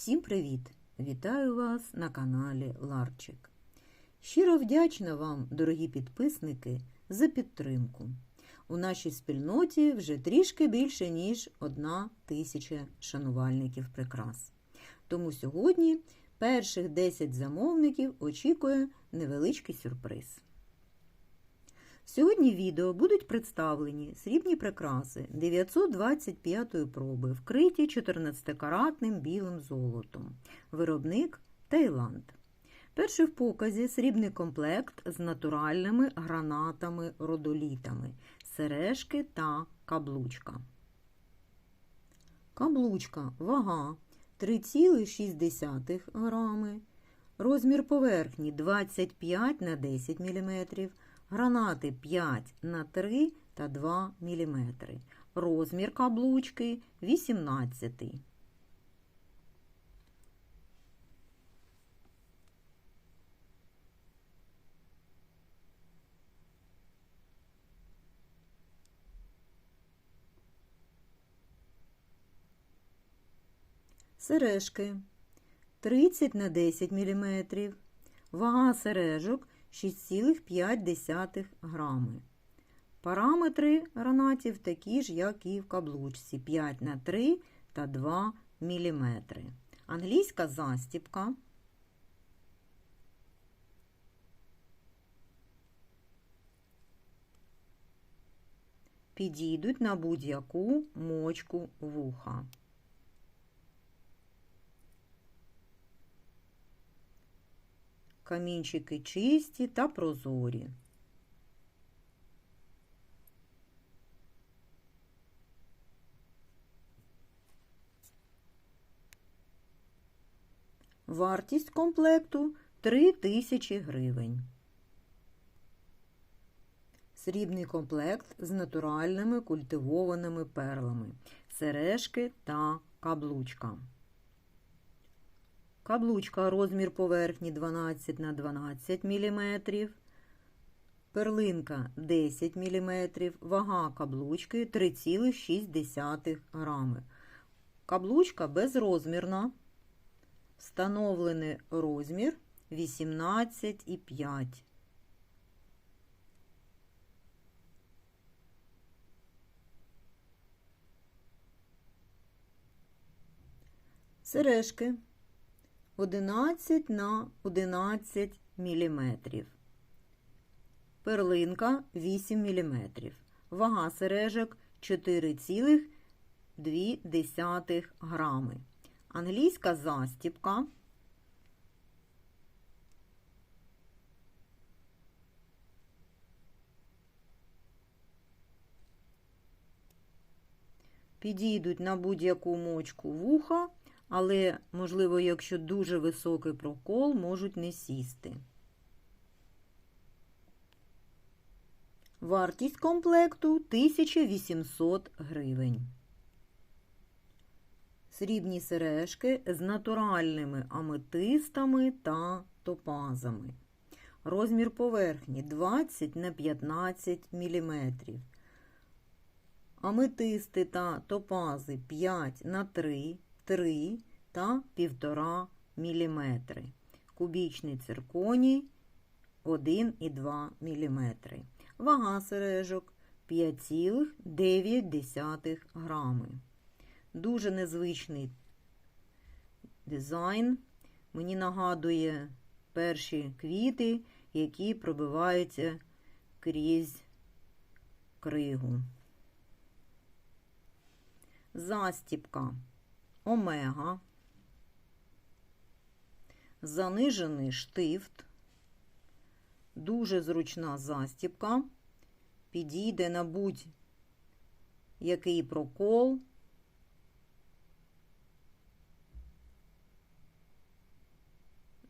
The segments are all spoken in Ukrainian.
Всім привіт! Вітаю вас на каналі Ларчик. Щиро вдячна вам, дорогі підписники, за підтримку. У нашій спільноті вже трішки більше, ніж одна тисяча шанувальників прикрас. Тому сьогодні перших 10 замовників очікує невеличкий сюрприз. Сьогодні в відео будуть представлені срібні прикраси 925 проби, вкриті 14-каратним білим золотом. Виробник Таїланд. Перший в показі срібний комплект з натуральними гранатами-родолітами, сережки та каблучка. Каблучка вага 3,6 грами, розмір поверхні 25 на 10 мм, гранати 5 на 3 та 2 мм, розмір каблучки 18 Сережки. 30 на 10 мм, вага сережок 6,5 грами. Параметри гранатів такі ж, як і в каблучці 5 на 3 та 2 мм. Англійська застіпка. Підійдуть на будь-яку мочку вуха. Камінчики чисті та прозорі. Вартість комплекту 3000 гривень. Срібний комплект з натуральними культивованими перлами, сережки та каблучка. Каблучка розмір поверхні 12 на 12 мм, перлинка 10 мм, вага каблучки 3,6 грами. Каблучка безрозмірна. Встановлений розмір 18,5. Сережки 11 на 11 мм. Перлинка 8 мм. Вага сережок 4,2 грами. Англійська застіпка. Підійдуть на будь-яку мочку вуха, але, можливо, якщо дуже високий прокол, можуть не сісти. Вартість комплекту 1800 гривень. Срібні сережки з натуральними аметистами та топазами. Розмір поверхні 20 на 15 мм. Аметисти та топази 5 на 3, 3 та 1,5 мм. Кубічний цирконій 1,2 мм. Вага сережок 5,9 грами. Дуже незвичний дизайн. Мені нагадує перші квіти, які пробиваються крізь кригу. Застіпка омега, занижений штифт, дуже зручна застіпка, підійде на будь-який прокол.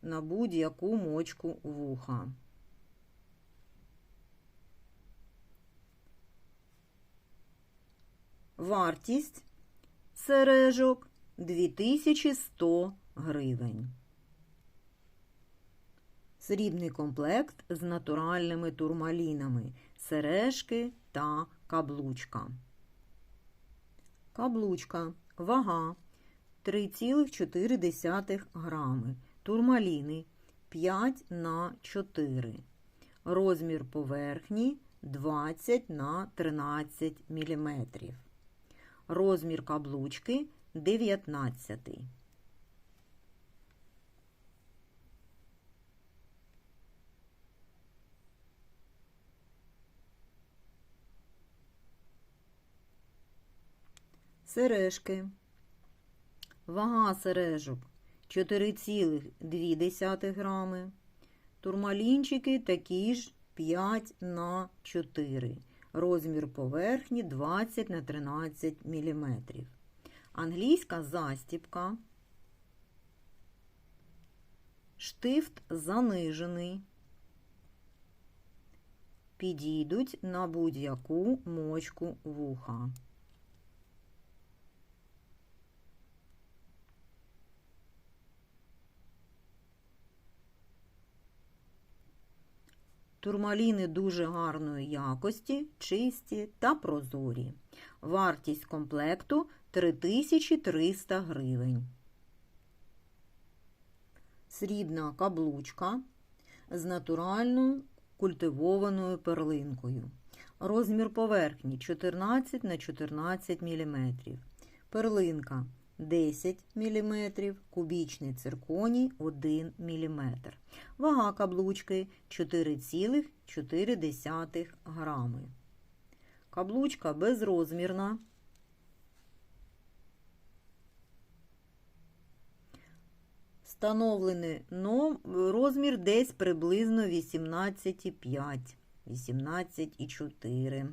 на будь-яку мочку вуха. Вартість сережок 2100 гривень. Срібний комплект з натуральними турмалінами, сережки та каблучка. Каблучка, вага 3,4 грами. Турмаліни 5 на 4. Розмір поверхні 20 на 13 мм. Розмір каблучки 19. Сережки. Вага сережок 4,2 грами. Турмалінчики такі ж 5 на 4. Розмір поверхні 20 на 13 мм. Англійська застіпка. Штифт занижений. Підійдуть на будь-яку мочку вуха. Турмаліни дуже гарної якості, чисті та прозорі. Вартість комплекту 3300 гривень. Срібна каблучка з натуральною культивованою перлинкою. Розмір поверхні 14 на 14 мм. Перлинка 10 мм, кубічний цирконій 1 мм. Вага каблучки 4,4 грами. Каблучка безрозмірна. Встановлений розмір десь приблизно 18,5, 18,4.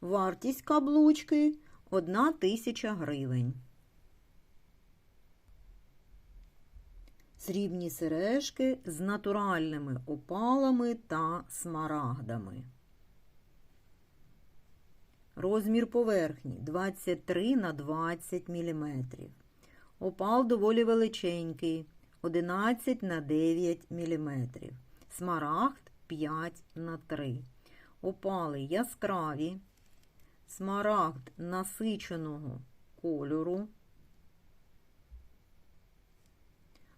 Вартість каблучки 1 тисяча гривень. Срібні сережки з натуральними опалами та смарагдами. Розмір поверхні 23 на 20 мм. Опал доволі величенький 11 на 9 мм. Смарагд 5 на 3. Опали яскраві. Смарагд насиченого кольору.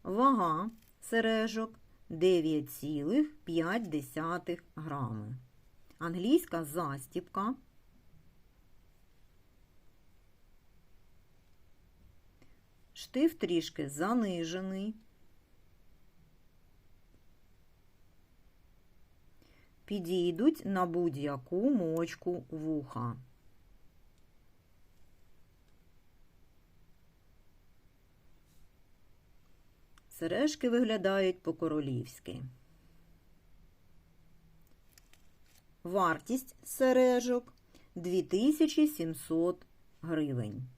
Вага сережок 9,5 грами. Англійська застіпка. Штиф трішки занижений. Підійдуть на будь-яку мочку вуха. Сережки виглядають по-королівськи. Вартість сережок 2700 гривень.